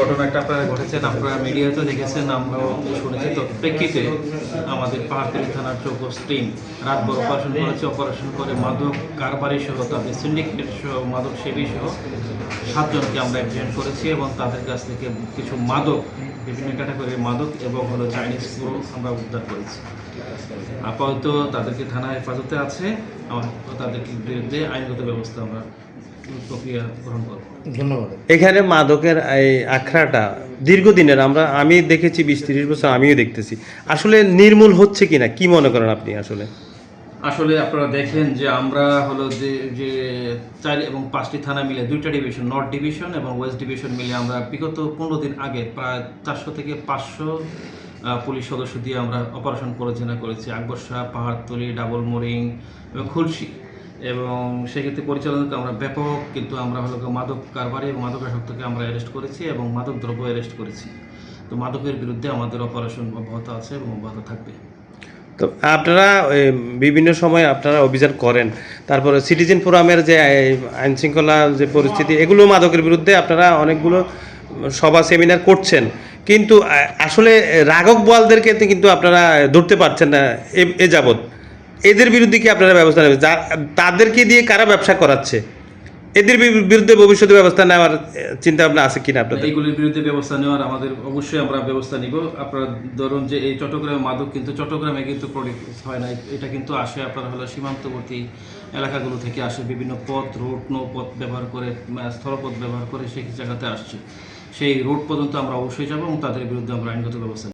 ঘটনাটা আপনারা ঘটেছেন, আপনারা দেখেছেন, আমরাও শুনেছি। তো প্রেক্ষিতে আমাদের পাহাড়তলি থানার চৌকস টিম অপারেশন করেছে, অপারেশন করে মাদক কারবারি সহ, তাদের সিন্ডিকেট সহ, মাদক সেবী সহ সাতজনকে আমরা করেছি এবং তাদের কাছ থেকে কিছু মাদক, বিভিন্ন ক্যাটাগরির মাদক এবং হলো চাইনিজ পুরো আমরা উদ্ধার করেছি। আপাতত তাদেরকে থানা হেফাজতে আছে বিরুদ্ধে আইনগত ব্যবস্থা আমরা প্রক্রিয়া গ্রহণ করব ধন্যবাদ। এখানে মাদকের এই আখড়াটা দীর্ঘদিনের আমরা আমি দেখেছি বিশ তিরিশ বছর আমিও দেখতেছি। আসলে নির্মূল হচ্ছে কিনা কি মনে করেন আপনি আসলে? আসলে আপনারা দেখেন যে আমরা হলো যে যে চার এবং পাঁচটি থানা মিলে দুইটা ডিভিশন নর্থ ডিভিশন এবং ওয়েস্ট ডিভিশন মিলে আমরা বিগত পনেরো দিন আগে প্রায় চারশো থেকে পাঁচশো পুলিশ সদস্য দিয়ে আমরা অপারেশন পরিচালনা করেছি। আকবর শাহ পাহাড়তলি ডাবল মোরিং এবং খুলশি। এবং সেক্ষেত্রে পরিচালনাকে আমরা ব্যাপক, কিন্তু আমরা হলো মাদক কারবারি এবং মাদকাসক্তকে আমরা অ্যারেস্ট করেছি এবং মাদক দ্রব্য অ্যারেস্ট করেছি। তো মাদকের বিরুদ্ধে আমাদের অপারেশন অব্যাহত আছে এবং অব্যাহত থাকবে। তো আপনারা বিভিন্ন সময় আপনারা অভিযান করেন। তারপরে সিটিজেন ফোরামের যে আইন শৃঙ্খলা যে পরিস্থিতি, এগুলো মাদকের বিরুদ্ধে আপনারা অনেকগুলো সভা সেমিনার করছেন। কিন্তু আসলে রাঘব বোয়ালদেরকে কিন্তু আপনারা ধরতে পারছেন না এ- যাবৎ। এদের বিরুদ্ধে কি আপনারা ব্যবস্থা নেবেন? তাদেরকে দিয়ে কারা ব্যবসা করাচ্ছে? এদের বিরুদ্ধে ভবিষ্যতে ব্যবস্থা নেওয়ার চিন্তা ভাবনা আছে কিনা আপনাদের? এইগুলির বিরুদ্ধে ব্যবস্থা নেওয়ার আমাদের অবশ্যই আমরা ব্যবস্থা নিব। আপনারা ধরুন যে এই চট্টগ্রামে মাদক কিন্তু, চট্টগ্রামে কিন্তু প্রডিউস হয় না। এটা কিন্তু আসে আপনার হলো সীমান্তবর্তী এলাকাগুলো থেকে আসে। বিভিন্ন পথ, রোড, নৌপথ ব্যবহার করে স্থলপথ ব্যবহার করে সেই জায়গাতে আসছে। সেই রোড পর্যন্ত আমরা অবশ্যই যাব এবং তাদের বিরুদ্ধে আমরা আইনগত ব্যবস্থা।